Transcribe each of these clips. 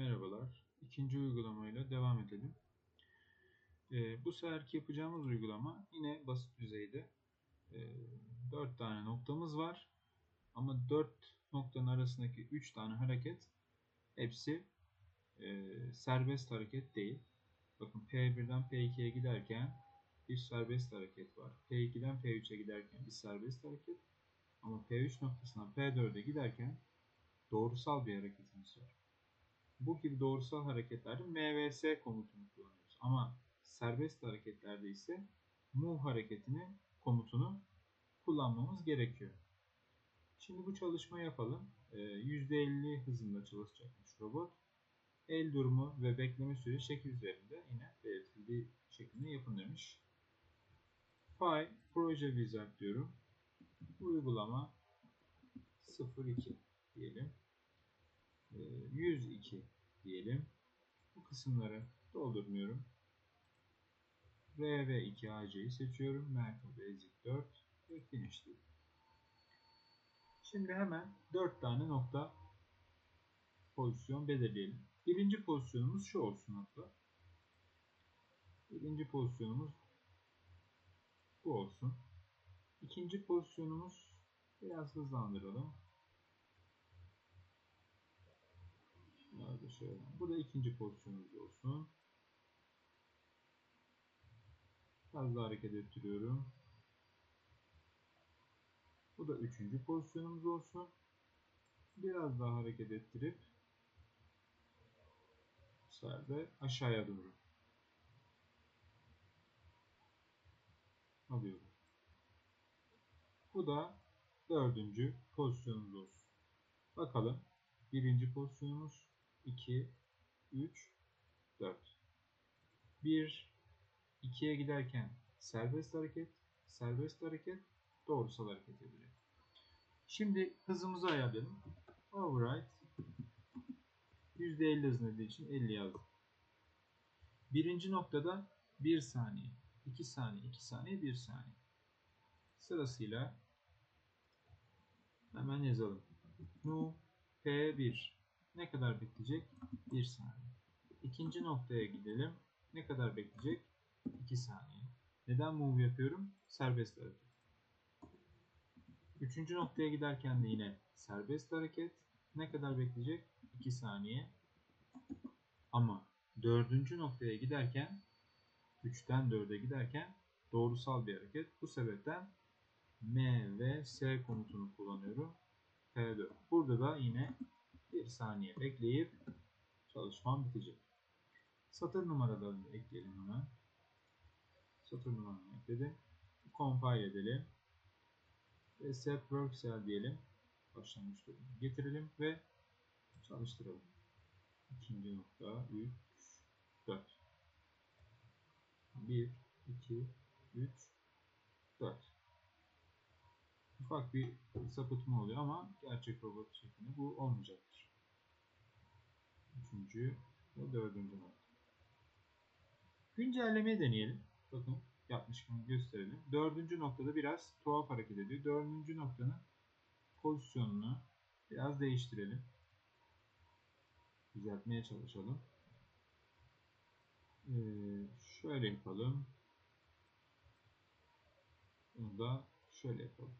Merhabalar. İkinci uygulamayla devam edelim. Ee, bu seferki yapacağımız uygulama yine basit düzeyde. Ee, 4 tane noktamız var. Ama 4 noktanın arasındaki 3 tane hareket hepsi e, serbest hareket değil. Bakın P1'den P2'ye giderken bir serbest hareket var. P2'den P3'e giderken bir serbest hareket. Ama P3 noktasından P4'e giderken doğrusal bir hareketimiz var. Bu gibi doğrusal hareketlerde MVS komutunu kullanıyoruz. Ama serbest hareketlerde ise move hareketini komutunu kullanmamız gerekiyor. Şimdi bu çalışma yapalım. %50 hızında çalışacakmış robot. El durumu ve bekleme süresi şekil üzerinde yine belirtildiği şeklinde yapın demiş. File Proje Wizard diyorum. Uygulama 02 diyelim. 102 diyelim. Bu kısımları doldurmuyorum. R ve 2 AC'yi seçiyorum. Merkez Basic 4 ve Finish diyorum. Şimdi hemen 4 tane nokta pozisyon belirleyelim. Birinci pozisyonumuz şu olsun hatta. Birinci pozisyonumuz bu olsun. İkinci pozisyonumuz biraz hızlandıralım. Şöyle. Bu da ikinci pozisyonumuz olsun. Daha hareket ettiriyorum. Bu da üçüncü pozisyonumuz olsun. Biraz daha hareket ettirip bu aşağıya doğru alıyorum. Bu da dördüncü pozisyonumuz olsun. Bakalım. Birinci pozisyonumuz 2, 3, 4. 1, 2'ye giderken serbest hareket, serbest hareket, doğrusal hareket ediyor. Şimdi hızımızı ayarlayalım. Override %50 hızlı için 50 yazdım. Birinci noktada 1 saniye, 2 saniye, 2 saniye, 1 saniye. Sırasıyla hemen yazalım. Nu P1 ne kadar bekleyecek? 1 saniye. İkinci noktaya gidelim. Ne kadar bekleyecek? 2 saniye. Neden move yapıyorum? Serbest hareket. Üçüncü noktaya giderken de yine serbest hareket. Ne kadar bekleyecek? 2 saniye. Ama dördüncü noktaya giderken 3'ten 4'e giderken doğrusal bir hareket. Bu sebepten M ve S komutunu kullanıyorum. P4. Burada da yine 1 saniye bekleyip çalışmam bitecek. Satır numaralarını ekleyelim hemen. Satır numaranı ekledim. Compile edelim. Ve set work cell diyelim. Başlangıç durumuna getirelim ve çalıştıralım. İkinci nokta 3 4 1 2 3 4 ufak bir sapıtma oluyor ama gerçek robot şeklinde bu olmayacaktır. Üçüncü ve dördüncü nokta. Güncellemeyi deneyelim. Bakın yapmışken gösterelim. Dördüncü noktada biraz tuhaf hareket ediyor. Dördüncü noktanın pozisyonunu biraz değiştirelim. Düzeltmeye çalışalım. Ee, şöyle yapalım. Bunu da şöyle yapalım.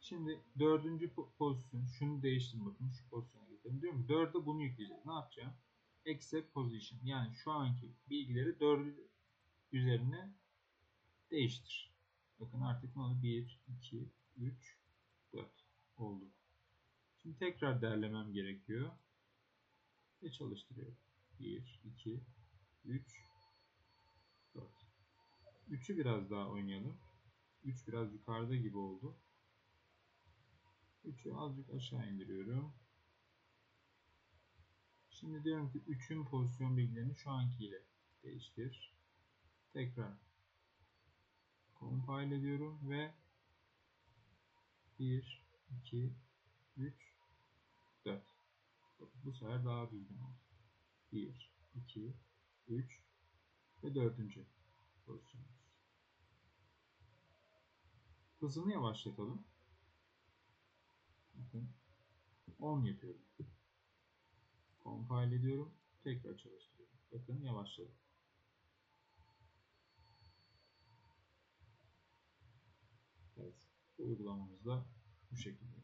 Şimdi dördüncü pozisyon. Şunu değiştim bakın. Şu pozisyona getirelim. Diyorum ki dörde bunu yükleyeceğiz. Ne yapacağım? Accept position. Yani şu anki bilgileri dördü üzerine değiştir. Bakın artık ne oldu? 1, 2, 3, 4 oldu. Şimdi tekrar derlemem gerekiyor. Ve çalıştırıyorum. 1, 2, 3, 4. 3'ü biraz daha oynayalım. 3 biraz yukarıda gibi oldu. 3'ü azıcık aşağı indiriyorum. Şimdi diyorum ki 3'ün pozisyon bilgilerini şu ankiyle değiştir. Tekrar compile ediyorum ve 1, 2, 3, 4. Bu sefer daha düzgün oldu. 1, 2, 3 ve 4. pozisyonumuz. Hızını yavaşlatalım. Bakın 10 yapıyorum. Kaydediyorum. Tekrar çalıştırıyorum. Bakın yavaşladı. Evet. Uygulamamız da bu şekilde.